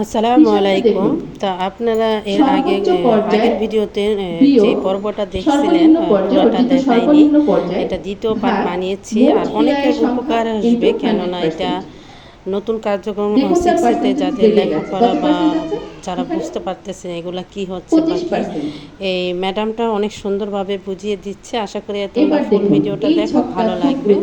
আসসালামু আলাইকুম। তা আপনারা এর আগে আগের ভিডিওতে যে পর্বটা দেখছিলেন অর্জিত দেখাইনি এটা দ্বিতীয় পার্ট বানিয়েছি আর অনেকের উপকার আসবে কেননা এটা নতুন কার্যক্রম সিক্সিতে percentage যাদের লেখাপড়া বা যারা? বুঝতে পারতেছেন এগুলা কি হচ্ছে বা এই ম্যাডামটা অনেক সুন্দরভাবে বুঝিয়ে দিচ্ছে। আশা করি তোমরা ফুল ভিডিওটা দেখো ভালো লাগবে।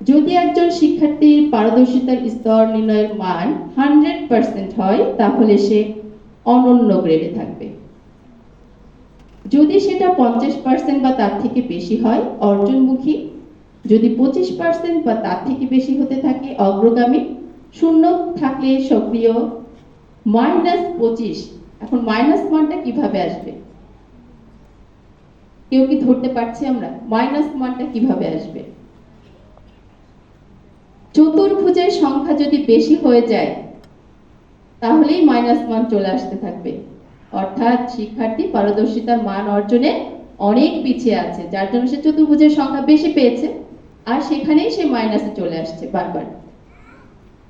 যদি একজন শিক্ষার্থীর পারদর্শিতার স্তর নির্ণয়ের মান হান্ড্রেড পার্সেন্ট হয়, তাহলে সে অনন্য গ্রেডে থাকবে। যদি সেটা পঞ্চাশ পার্সেন্ট বা তার থেকে বেশি হয়, অর্জনমুখী। যদি পঁচিশ পার্সেন্ট বা তার থেকে বেশি হতে থাকে, অগ্রগামী। শূন্য থাকলে সক্রিয়। মাইনাস পঁচিশ। এখন মাইনাস মানটা কীভাবে আসবে? কেউ কি ধরতে পারছি আমরা? মাইনাস মানটা কীভাবে আসবে? চতুর্ভুজের সংখ্যা যদি বেশি হয়ে যায়, তাহলেই মাইনাস মান চলে আসতে থাকবে। অর্থাৎ শিক্ষার্থী পারদর্শিতার মান অর্জনে অনেক পিছিয়ে আছে, যার জন্য সে চতুর্ভুজের সংখ্যা বেশি পেয়েছে, আর সেখানেই সে মাইনাসে চলে আসছে বারবার।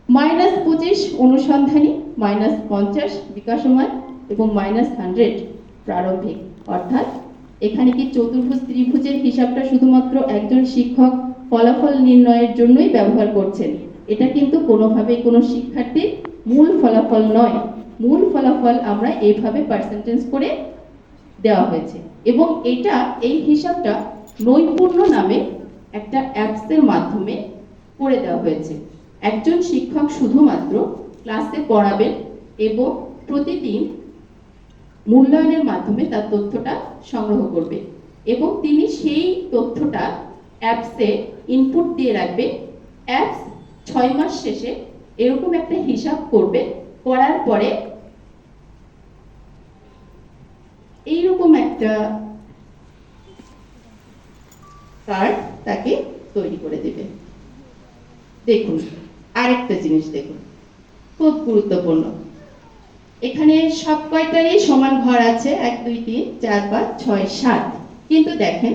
মাইনাস পঁচিশ অনুসন্ধানী মাইনাস পঞ্চাশ বিকাশমান এবং মাইনাস হান্ড্রেড প্রারম্ভিক। অর্থাৎ এখানে কি চতুর্ভুজ ত্রিভুজের হিসাবটা শুধুমাত্র একজন শিক্ষক ফলাফল নির্ণয়ের জন্যই ব্যবহার করছেন। এটা কিন্তু কোনোভাবেই কোনো শিক্ষার্থীর মূল ফলাফল নয়। মূল ফলাফল আমরা এইভাবে পার্সেন্টেজ করে দেওয়া হয়েছে। এবং এটা, এই হিসাবটা নৈপুণ্য নামে একটা অ্যাপসের মাধ্যমে করে দেওয়া হয়েছে। একজন শিক্ষক শুধুমাত্র ক্লাসে পড়াবেন এবং প্রতিদিন মূল্যায়নের মাধ্যমে তার তথ্যটা সংগ্রহ করবে। এবং তিনি সেই তথ্যটা অ্যাপসে ইনপুট দিয়ে রাখবে। অ্যাপস ছয় মাস শেষে এরকম একটা হিসাব করবে। করার পরে এইরকম একটা কার্ড তাকে তৈরি করে দেবে। দেখুন, আরেকটা জিনিস দেখুন, খুব গুরুত্বপূর্ণ। এখানে সব কয়টারই সমান ঘর আছে, এক, দুই, তিন, চার, পাঁচ, ছয়, সাত। কিন্তু দেখেন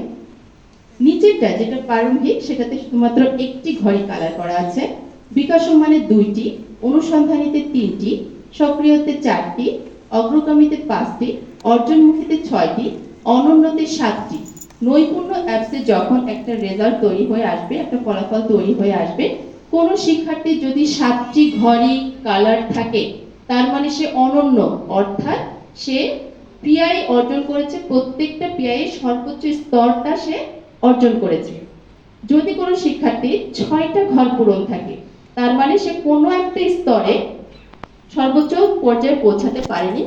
নিচেরটা যেটা প্রারম্ভিক সেটাতে শুধুমাত্র একটি ঘরে কালার করা আছে। বিকাশ মানে দুইটি, অনুসন্ধানীতে তিনটি, সক্রিয়তে চারটি, অগ্রগামীতে পাঁচটি, অর্জনমুখীতে ছয়টি, অনন্যতে সাতটি। নৈপুণ্য অ্যাপসে যখন একটা রেজাল্ট তৈরি হয়ে আসবে, একটা ফলাফল তৈরি হয়ে আসবে, কোন শিক্ষার্থী যদি সাতটি ঘরে কালার থাকে, তার মানে সে অনন্য, অর্থাৎ সে পিআই অর্জন করেছে, প্রত্যেকটা পিআই সর্বোচ্চ স্তরটা সে অর্জন করেছে। যদি কোনো শিক্ষার্থী ছয়টা ঘর পূরণ থাকে, তার মানে সে কোনো একটা স্তরে সর্বোচ্চ পর্যায়ে পৌঁছাতে পারেনি,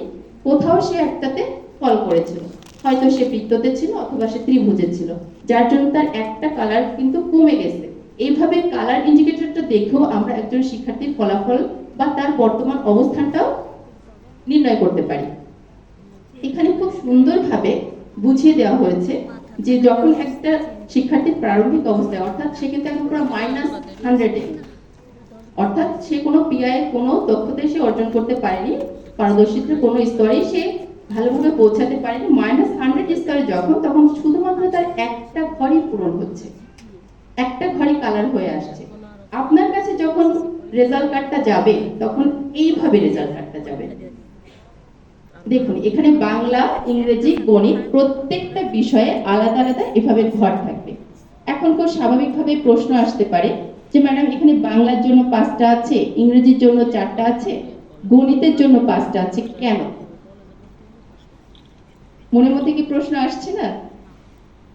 কোথাও সে একটাতে ফল করেছিল। হয়তো সে বৃত্ততে ছিল অথবা সে ত্রিভুজে ছিল, যার জন্য তার একটা কালার কিন্তু কমে গেছে। এইভাবে কালার ইন্ডিকেটরটা দেখেও আমরা একজন শিক্ষার্থীর ফলাফল বা তার বর্তমান অবস্থানটাও নির্ণয় করতে পারি। এখানে খুব সুন্দরভাবে বুঝিয়ে দেওয়া হয়েছে যে যখন একটা শিক্ষার্থীর প্রারম্ভিক অবস্থায়, অর্থাৎ সে কিন্তু এখন পুরো মাইনাস হান্ড্রেডে অর্থাৎ সে কোনো পিআই কোনো দক্ষতায় সে অর্জন করতে পারেনি পারদর্শিতার কোনো স্তরেই সে ভালোভাবে পৌঁছাতে পারেনি। মাইনাস হান্ড্রেড স্তরে যখন, তখন শুধুমাত্র তার একটা ঘরই পূরণ হচ্ছে। একটা ঘরই কালার হয়ে আসছে। আপনার কাছে যখন রেজাল্ট কার্ডটা যাবে, তখন এইভাবে রেজাল্ট কার্ডটা যাবে। দেখুন, এখানে বাংলা, ইংরেজি, গণিত প্রত্যেকটা বিষয়ে আলাদা আলাদা এভাবে ঘর থাকবে। এখন খুব স্বাভাবিকভাবে প্রশ্ন আসতে পারে যে, ম্যাডাম, এখানে বাংলার জন্য পাঁচটা আছে, ইংরেজির জন্য চারটা আছে, গণিতের জন্য পাঁচটা আছে কেন? মনের মধ্যে কি প্রশ্ন আসছে না?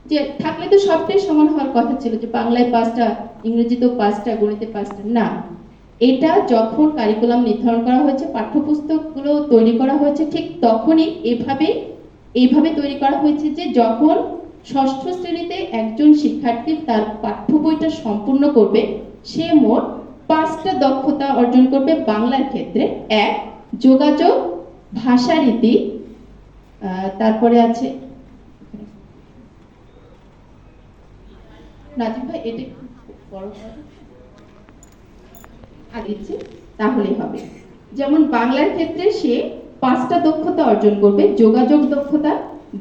যে, থাকলে তো সবটাই সমান হওয়ার কথা ছিল যে, বাংলায় পাঁচটা, ইংরেজিতেও পাঁচটা, গণিতে পাঁচটা, না। এটা যখন কারিকুলাম নির্ধারণ করা হয়েছে, পাঠ্যপুস্তকগুলো তৈরি করা হয়েছে, ঠিক তখনই এভাবে, এইভাবে তৈরি করা হয়েছে যে যখন ষষ্ঠ শ্রেণীতে একজন শিক্ষার্থী তার পাঠ্য বইটা সম্পূর্ণ করবে, সে মোট পাঁচটা দক্ষতা অর্জন করবে বাংলার ক্ষেত্রে। এক, যোগাযোগ ভাষারীতি তারপরে আছে, নাজিম ভাই, এটা বড় আর দিচ্ছি হবে। যেমন বাংলার ক্ষেত্রে সে পাঁচটা দক্ষতা অর্জন করবে, যোগাযোগ দক্ষতা,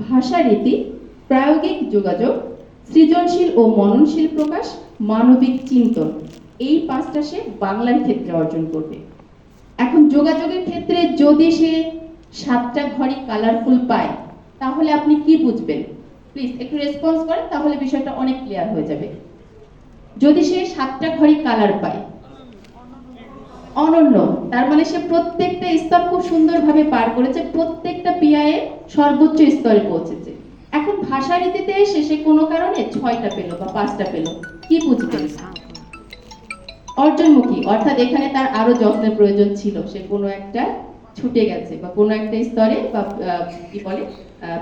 ভাষা রীতি, প্রায়োগিক যোগাযোগ, সৃজনশীল ও মননশীল প্রকাশ, মানবিক চিন্তন। এই পাঁচটা সে বাংলার ক্ষেত্রে অর্জন করবে। এখন যোগাযোগের ক্ষেত্রে যদি সে সাতটা ঘরই কালারফুল পায়, তাহলে আপনি কি বুঝবেন? প্লিজ একটু রেসপন্স করেন, তাহলে বিষয়টা অনেক ক্লিয়ার হয়ে যাবে। যদি সে সাতটা ঘরই কালার পায় অনন্য। তার মানে সে প্রত্যেকটা স্তর খুব সুন্দরভাবে পার করেছে, প্রত্যেকটা পিআইয়ে সর্বোচ্চ স্তরে পৌঁছেছে। এখন ভাষা রীতিতে এসে সে কোনো কারণে ছয়টা পেল বা পাঁচটা পেল, কি বুঝবেন অর্জনমুখী, অর্থাৎ এখানে তার আরও যত্নের প্রয়োজন ছিল। সে কোনো একটা ছুটে গেছে বা কোনো একটা স্তরে বা কি বলে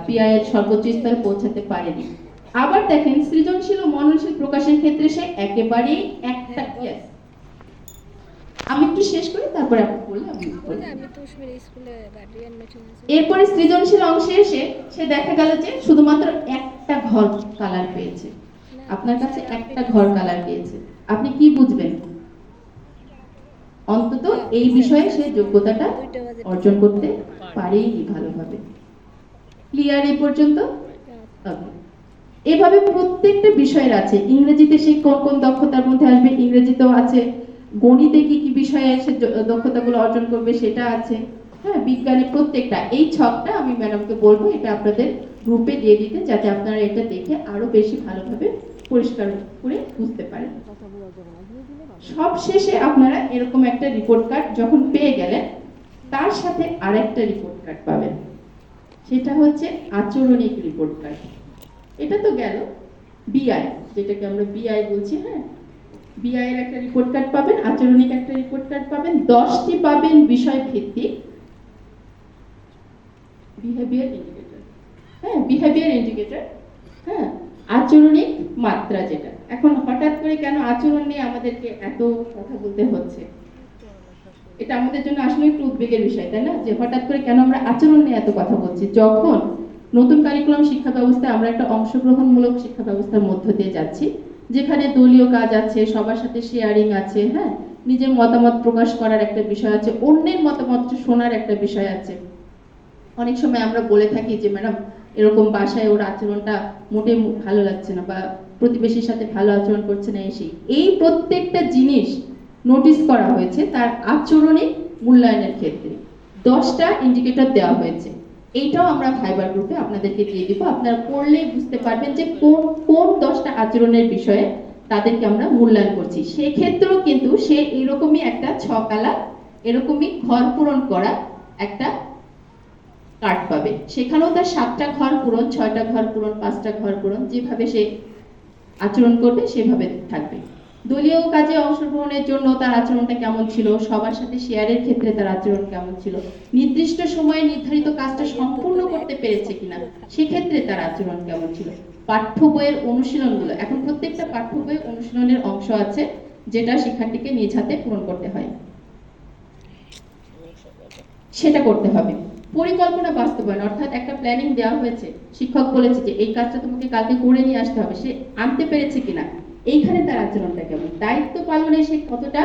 পিআই এর সর্বোচ্চ স্তরে পৌঁছাতে পারেনি। আবার দেখেন, সৃজনশীল ও মননশীল প্রকাশের ক্ষেত্রে সে একেবারেই একটা. আমি একটু শেষ করি তারপরে আপনি বললে আছে এরপরে সৃজনশীল অংশে এসে সে দেখা গেল যে শুধুমাত্র একটা ঘর কালার পেয়েছে। আপনার কাছে একটা ঘর কালার পেয়েছে। আপনি কি বুঝবেন? অন্তত এই বিষয়ে সে যোগ্যতাটা অর্জন করতে পারেইনি ভালোভাবে। ক্লিয়ার এই পর্যন্ত. এভাবে প্রত্যেকটা বিষয়ের আছে। ইংরেজিতে সে কোন কোন দক্ষতার মধ্যে আসবে? ইংরেজিতেও আছে। গণিতে কি কি বিষয়ে সে দক্ষতাগুলো অর্জন করবে সেটা আছে। হ্যাঁ বিজ্ঞানে প্রত্যেকটা, এই ছকটা আমি ম্যাডামকে বলব, এটা আপনাদের গ্রুপে দিয়ে দিতে, যাতে আপনারা এটা দেখে আরও বেশি ভালোভাবে পরিষ্কার করে বুঝতে পারেন। সব শেষে আপনারা এরকম একটা রিপোর্ট কার্ড যখন পেয়ে গেলেন, তার সাথে আরেকটা রিপোর্ট কার্ড পাবেন। সেটা হচ্ছে আচরণিক রিপোর্ট কার্ড এটা তো গেল বিআই যেটাকে আমরা বিআই বলছি হ্যাঁ? বিআই এর একটা রিপোর্ট কার্ড পাবেন, আচরণিক একটা রিপোর্ট কার্ড পাবেন, দশটি পাবেন বিষয় ভিত্তিক বিহেভিয়ার ইন্ডিকেটর হ্যাঁ বিহেভিয়ার ইন্ডিকেটর হ্যাঁ আচরণিক মাত্রা যেটা। এখন হঠাৎ করে কেন আচরণ নিয়ে আমাদেরকে এত কথা বলতে হচ্ছে? এটা আমাদের জন্য আসলে একটু উদ্বেগের বিষয়, তাই না? যে হঠাৎ করে কেন আমরা আচরণ নিয়ে এত কথা বলছি? যখন নতুন কারিকুলাম শিক্ষা ব্যবস্থায় আমরা একটা অংশগ্রহণমূলক শিক্ষা ব্যবস্থার মধ্য দিয়ে যাচ্ছি যেখানে দলীয় কাজ আছে, সবার সাথে শেয়ারিং আছে হ্যাঁ? নিজের মতামত প্রকাশ করার একটা বিষয় আছে, অন্যের মতামত শোনার একটা বিষয় আছে। অনেক সময় আমরা বলে থাকি যে, ম্যাডাম, এরকম বাসায় ওর আচরণটা মোটে ভালো লাগছে না বা প্রতিবেশীর সাথে ভালো আচরণ করছে না। এসে এই প্রত্যেকটা জিনিস নোটিস করা হয়েছে তার আচরণে মূল্যায়নের ক্ষেত্রে। দশটা ইন্ডিকেটর দেওয়া হয়েছে। এইটাও আমরা ফাইবার গ্রুপে আপনাদেরকে দিয়ে দিব। আপনারা পড়লেই বুঝতে পারবেন যে কোন কোন দশটা আচরণের বিষয়ে তাদেরকে আমরা মূল্যায়ন করছি। সেক্ষেত্রেও কিন্তু সে এরকমই একটা ছকালা, এরকমই ঘর পূরণ করা একটা কার্ড পাবে। সেখানেও তার সাতটা ঘর পূরণ, ছয়টা ঘর পূরণ, পাঁচটা ঘর পূরণ, যেভাবে সে আচরণ করবে সেভাবে থাকবে। দলীয় কাজে অংশগ্রহণের জন্য তার আচরণটা কেমন ছিল? সবার সাথে শেয়ারের ক্ষেত্রে তার আচরণ কেমন ছিল? নির্দিষ্ট সময়ে নির্ধারিত কাজটা সম্পূর্ণ করতে পেরেছে কিনা? সেক্ষেত্রে তার আচরণ কেমন ছিল? পাঠ্য বইয়ের অনুশীলনগুলো, এখন প্রত্যেকটা পাঠ্য বইয়ের অনুশীলনের অংশ আছে, যেটা শিক্ষার্থীকে নিজ হাতে পূরণ করতে হয়। সেটা করতে হবে। পরিকল্পনা বাস্তবায়ন, অর্থাৎ একটা প্ল্যানিং দেওয়া হয়েছে। শিক্ষক বলেছে যে, এই কাজটা তোমাকে কালকে করে নিয়ে আসতে হবে। সে আনতে পেরেছে কিনা? এইখানে তার আচরণটা কেমন? দায়িত্ব পালনে সে কতটা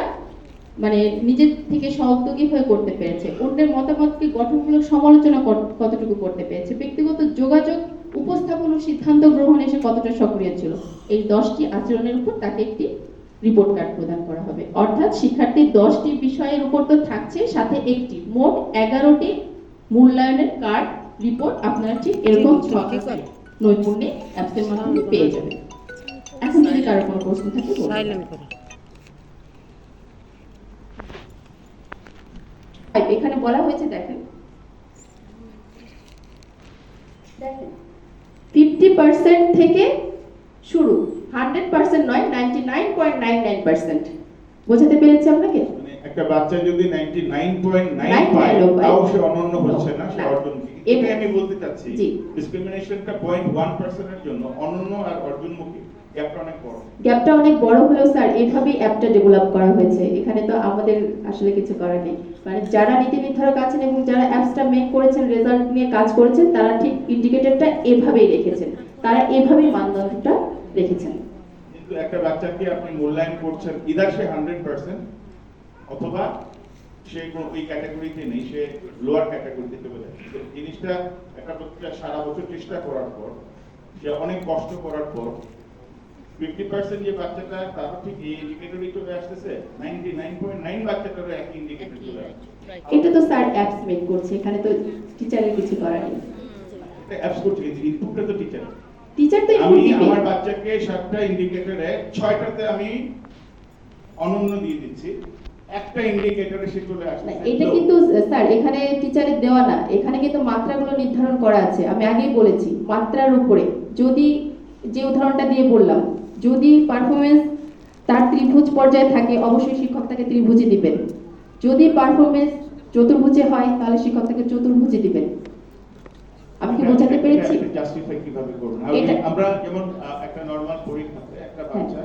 মানে নিজের থেকে সহযোগী হয়ে করতে পেরেছে? অন্যের মতামতকে গঠনমূলক সমালোচনা কতটুকু করতে পেরেছে? ব্যক্তিগত যোগাযোগ উপস্থাপন ও সিদ্ধান্ত গ্রহণে সে কতটা সক্রিয় ছিল? এই দশটি আচরণের উপর তাকে একটি রিপোর্ট কার্ড প্রদান করা হবে। অর্থাৎ শিক্ষার্থীর দশটি বিষয়ের উপর তো থাকছে সাথে একটি। মোট এগারোটি মূল্যায়নের কার্ড রিপোর্ট আপনারা ঠিক এরকম ছক নৈপুণ্যে মাধ্যমে পেয়ে যাবেন এখন যদি কারও কোনো প্রশ্ন থাকে এখানে বলা হয়েছে দেখেন। দেখেন। ফিফটি পার্সেন্ট থেকে শুরু হান্ড্রেড পার্সেন্ট নয় ninety nine point nine nine percent বোঝাতে পেরেছি আপনাকে? মানে একটা বাচ্চা যদি 99.9 Nine পায় value পায়। তাও সে অনন্য হচ্ছে না সে অর্জন এটাই আমি বলতে চাচ্ছি। ডিসক্রিমিনেশনটা 0.1% এর জন্য অনন্য আর অর্জনমুখী গ্যাপটা অনেক বড়। গ্যাপটা অনেক বড় হলেও স্যার এভাবেই অ্যাপটা ডেভেলপ করা হয়েছে। এখানে তো আমাদের আসলে কিছু করার নেই। মানে যারা নীতি নির্ধারক আছেন এবং যারা অ্যাপসটা মেক করেছেন রেজাল্ট নিয়ে কাজ করেছেন তারা ঠিক ইন্ডিকেটরটা এভাবেই রেখেছেন। তারা এভাবেই মানদণ্ডটা রেখেছেন। কিন্তু একটা বাচ্চাকে আপনি মূল্যায়ন করছেন ইদার সে 100% অথবা সে কোনো ওই ক্যাটাগরিতে নেই সে লোয়ার ক্যাটাগরিতে চলে তো জিনিসটা একটা সারা বছর চেষ্টা করার পর সে অনেক কষ্ট করার পর ফিফটি পার্সেন্ট যে বাচ্চাটা ঠিক এই ইন্ডিকেটরই চলে আসতেছে নাইনটি নাইন পয়েন্ট নাইন বাচ্চাটারও একই ইন্ডিকেটর চলে আসছে। এটা তো স্যার অ্যাপস মেক করছে এখানে তো টিচারের কিছু করার নেই। অ্যাপস করছে কিন্তু ইনপুটটা তো টিচার টিচার তো আমি আমার বাচ্চাকে সাতটা ইন্ডিকেটরে ছয়টাতে আমি অনন্য দিয়ে দিচ্ছি। একটা ইন্ডিকেটরে সে চলে না, এটা কিন্তু স্যার এখানে টিচারের দেওয়া না। এখানে কিন্তু মাত্রাগুলো নির্ধারণ করা আছে। আমি আগেই বলেছি মাত্রার উপরে। যদি যে উদাহরণটা দিয়ে বললাম যদি পারফরমেন্স তার ত্রিভুজ পর্যায়ে থাকে অবশ্যই শিক্ষক তাকে ত্রিভুজে দিবেন। যদি পারফরমেন্স চতুর্ভুজে হয় তাহলে শিক্ষক তাকে চতুর্ভুজে দিবেন। আমি কি বোঝাতে পেরেছি? জাস্টিফাই কীভাবে করবেন? এটা- আমরা যেমন একটা নরমাল পরীক্ষাতে একটা বাচ্চা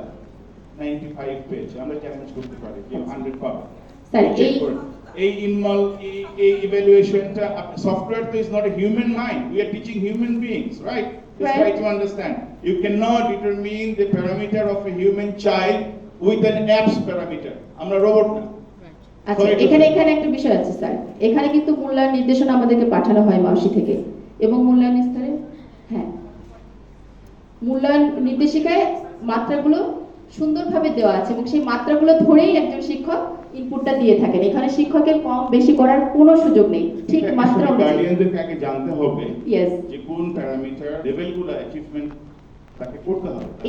95 পেয়েছে আমরা চ্যালেঞ্জ করতে পারি যে 100 পাবে স্যার এই এই ইনমল এই ইভ্যালুয়েশনটা সফটওয়্যার তো is not a human mind we are teaching human beings right Just Right. try to understand. You cannot determine the parameter of a human child with an apps parameter. আমরা robot না আচ্ছা এখানে এখানে একটা বিষয় আছে sir. এখানে কিন্তু মূল্যায়ন নির্দেশনা আমাদেরকে পাঠানো হয় মাউসি থেকে। এবং মূল্যায়ন স্তরে হ্যাঁ। মূল্যায়ন নির্দেশিকায় মাত্রাগুলো সুন্দরভাবে দেওয়া আছে এবং সেই মাত্রাগুলো ধরেই একজন শিক্ষক ইনপুটটা দিয়ে থাকেন। এখানে শিক্ষকের কম বেশি করার কোনো সুযোগ নেই। ঠিক মাত্রা অনুযায়ী গার্ডিয়ানদেরকে আগে জানতে হবে ইয়েস যে কোন প্যারামিটার লেভেলগুলো অ্যাচিভমেন্ট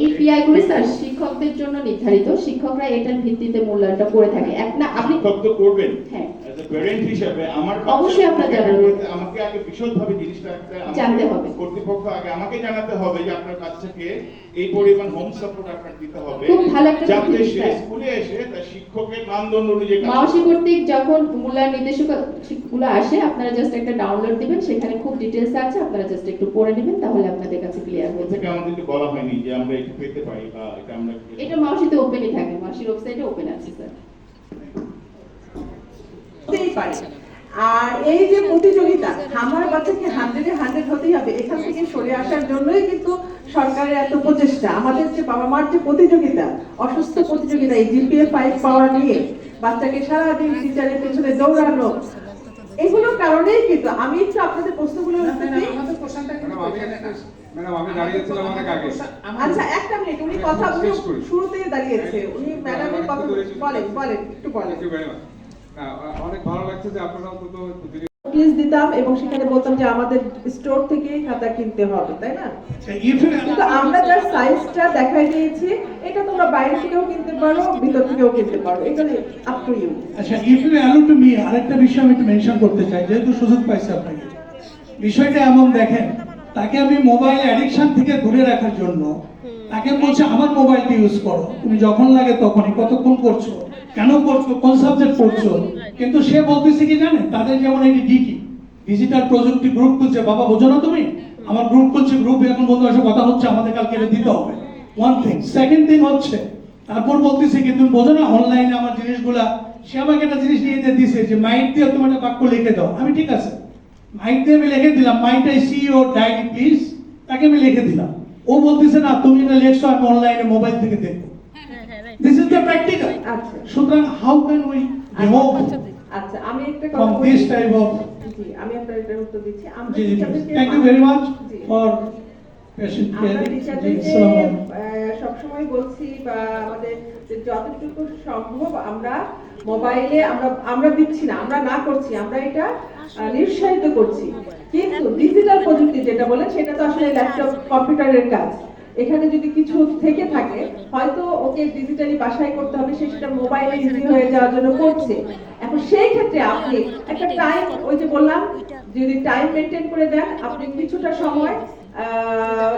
এই পিআই গুলো স্যার শিক্ষকদের জন্য নির্ধারিত। শিক্ষকরা এটার ভিত্তিতে মূল্যায়নটা করে থাকে। এক না আপনি শিক্ষক তো করবেন। হ্যাঁ। প্যারেন্ট হিসেবে আমার অবশ্যই আপনার আমাকে আগে বিশদভাবে জিনিসটা জানতে হবে। কর্তৃপক্ষ আগে আমাকে জানাতে হবে যে আপনার এই পরিমাণ হোম সাপোর্ট আপনার দিতে হবে খুব ভালো একটা যাতে সে স্কুলে এসে তার শিক্ষকের মানদণ্ড অনুযায়ী মাওসি কর্তৃক যখন মূল্যায়ন নির্দেশকগুলো আসে আপনারা জাস্ট একটা ডাউনলোড দিবেন সেখানে খুব ডিটেলস আছে আপনারা জাস্ট একটু পড়ে নেবেন তাহলে আপনাদের কাছে ক্লিয়ার হয়ে যাবে। আমাদেরকে বলা হয়নি যে আমরা এটা পেতে পারি বা এটা আমরা এটা মাওসিতে ওপেনই থাকে মাওসির ওয়েবসাইটে ওপেন আছে স্যার হতেই পারে। আর এই যে প্রতিযোগিতা আমার বাচ্চাকে হান্ড্রেডে হান্ড্রেড হতেই হবে? এখান থেকে সরে আসার জন্যই কিন্তু সরকারের এত প্রচেষ্টা। আমাদের যে বাবা মার যে প্রতিযোগিতা অসুস্থ প্রতিযোগিতা এই জিপিএ ফাইভ পাওয়া নিয়ে বাচ্চাকে সারাদিন টিচারের পেছনে দৌড়ানো এগুলোর কারণেই কিন্তু আমি একটু আপনাদের প্রশ্নগুলো আচ্ছা মিনিট উনি কথা। শুরুতেই দাঁড়িয়েছে। উনি ম্যাডামের কথা বলেন বলেন একটু বলেন। Thank you very much. না, আ- অনেক ভালো লাগছে যে আপনারা অন্তত যদি প্লিজ দিতাম এবং সেখানে বলতাম যে আমাদের স্টোর থেকেই খাতা কিনতে হবে তাই না? কিন্তু আমরা যার সাইজটা দেখাই দিয়েছি। এটা তোমরা বাইরে থেকেও কিনতে পারো ভিতর থেকেও কিনতে পারো। এটা আপ টু ইউ আচ্ছা if you allow to me আরেকটা বিষয় আমি একটু মেনশন করতে চাই যেহেতু সুযোগ পাইছি আপনাকে। বিষয়টা এমন দেখেন তাকে আমি মোবাইল অ্যাডিকশন থেকে দূরে রাখার জন্য তাকে বলছে আমার মোবাইলটা ইউজ করো। তুমি যখন লাগে তখনই কতক্ষণ করছ? কেন করছ কোন সাবজেক্ট পড়ছো? কিন্তু সে বলতেছে কি জানেন? তাদের যেমন এই ডিটি ডিজিটাল প্রযুক্তি গ্রুপ খুলছে। বাবা, বোঝো না তুমি? আমার গ্রুপ খুলছে গ্রুপ এখন বন্ধু এসে কথা হচ্ছে, আমাদের কালকে এটা দিতে হবে। ওয়ান থিং সেকেন্ড থিং হচ্ছে, তারপর বলতেছে কি, তুমি বোঝো না অনলাইনে আমার জিনিসগুলা? সে আমাকে একটা জিনিস নিয়ে দিয়ে দিছে যে মাইন্ড দিয়ে তুমি একটা বাক্য লিখে দাও। আমি, ঠিক আছে। মাইন্ড দিয়ে আমি লিখে দিলাম mind I see your diary please তাকে আমি লিখে দিলাম। ও বলতেছে, না, তুমি এটা লেখছো, আমি অনলাইনে মোবাইল থেকে দেখব। দিস ইজ দ্য প্র্যাকটিক্যাল আচ্ছা। সুতরাং হাউ ক্যান উই রিমুভ আচ্ছা আমি একটা কথা from বলি। this type of জি আমি আপনার এটার উত্তর দিচ্ছি। আমরা টিচারদেরকে thank you very much. For patient caring সবসময় বলছি বা আমাদের যতটুকু সম্ভব আমরা মোবাইলে আমরা আমরা দিচ্ছি না আমরা না করছি আমরা এটা নিরুৎসাহিত করছি। কিন্তু ডিজিটাল প্রযুক্তি যেটা বলেন সেটা তো আসলে ল্যাপটপ কম্পিউটারের কাজ। এখানে যদি কিছু থেকে থাকে, হয়তো ওকে ডিজিটালি বাসায় করতে হবে, সে সেটা মোবাইলে ইজি হয়ে যাওয়ার জন্য করছে। এখন সেই ক্ষেত্রে আপনি একটা টাইম ওই যে বললাম, যদি টাইম মেনটেন করে দেন, আপনি কিছুটা সময়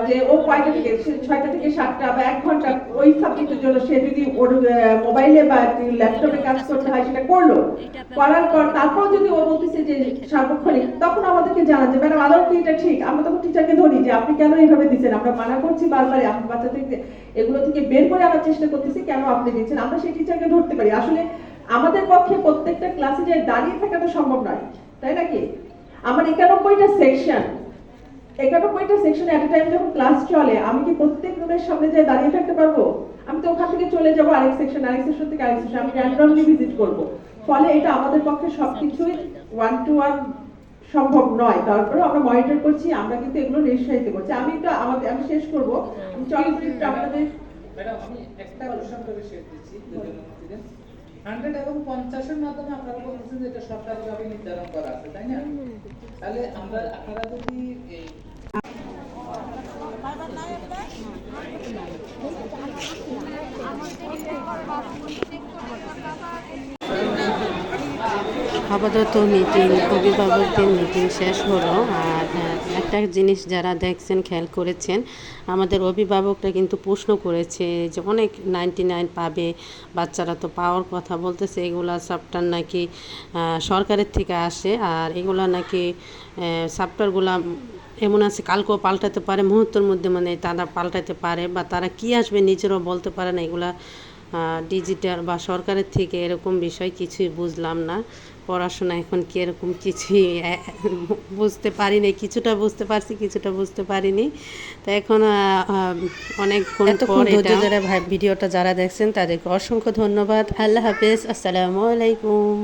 যে ও কয়টা থেকে ছয়টা থেকে সাতটা বা এক ঘণ্টা ওই সাবজেক্টের জন্য সে যদি ওর মোবাইলে বা ল্যাপটপে কাজ করতে হয়, সেটা করল। করার পর তারপর যদি ও বলতেছে যে সার্বক্ষণিক, তখন আমাদেরকে জানা যে, ম্যাডাম, আদৌ কি এটা ঠিক? আমরা তখন টিচারকে ধরি যে, আপনি কেন এইভাবে দিচ্ছেন? আমরা মানা করছি বারবার আপনার বাচ্চাদেরকে এগুলো থেকে বের করে আনার চেষ্টা করতেছি, কেন আপনি দিচ্ছেন? আমরা সেই টিচারকে ধরতে পারি। আসলে আমাদের পক্ষে প্রত্যেকটা ক্লাসে যে দাঁড়িয়ে থাকা তো সম্ভব নয়, তাই নাকি? আমার একানব্বইটা সেকশন একানব্বইটা সেকশন এট টাইম যখন ক্লাস চলে আমি কি প্রত্যেক রুমের সামনে যে দাঁড়িয়ে থাকতে পারব? আমি তো ওখান থেকে চলে যাব আরেক সেকশন আরেক সেকশন থেকে আরেক সেকশন আমি র্যান্ডমলি ভিজিট করব। ফলে এটা আমাদের পক্ষে সবকিছুই ওয়ান টু ওয়ান সম্ভব নয়। তারপরে আমরা মনিটর করছি আমরা কিন্তু এগুলো নিরুৎসাহিত করছি। আমি একটু আমাদের আমি শেষ করব। আমি আপনাদের ম্যাডাম আমি একটা শেষ দিচ্ছি হান্ড্রেড এবং পঞ্চাশের মাধ্যমে আপনারা বলতেছেন যে এটা সরকারিভাবে নির্ধারণ করা আছে, তাই না? তাহলে আমরা, আপনারা যদি এই আপাতত মিটিং অভিভাবকদের মিটিং শেষ হলো, আর একটা জিনিস যারা দেখছেন, খেয়াল করেছেন, আমাদের অভিভাবকরা কিন্তু প্রশ্ন করেছে যে অনেক নাইনটি নাইন পাবে, বাচ্চারা তো পাওয়ার কথা বলতেছে, এগুলা সাপ্টার নাকি সরকারের থেকে আসে, আর এগুলা নাকি সাপ্টারগুলা এমন আছে, কালকেও পাল্টাতে পারে, মুহূর্তের মধ্যে মানে তারা পাল্টাতে পারে, বা তারা কি আসবে নিজেরাও বলতে পারে না, এগুলা ডিজিটাল বা সরকারের থেকে এরকম বিষয় কিছুই বুঝলাম না। পড়াশোনা এখন কি এরকম কিছুই বুঝতে পারিনি কিছুটা বুঝতে পারছি কিছুটা বুঝতে পারিনি। তো এখন অনেকক্ষণ ধরে ভিডিওটা যারা দেখছেন তাদেরকে অসংখ্য ধন্যবাদ। আল্লাহ হাফেজ আসসালামু আলাইকুম।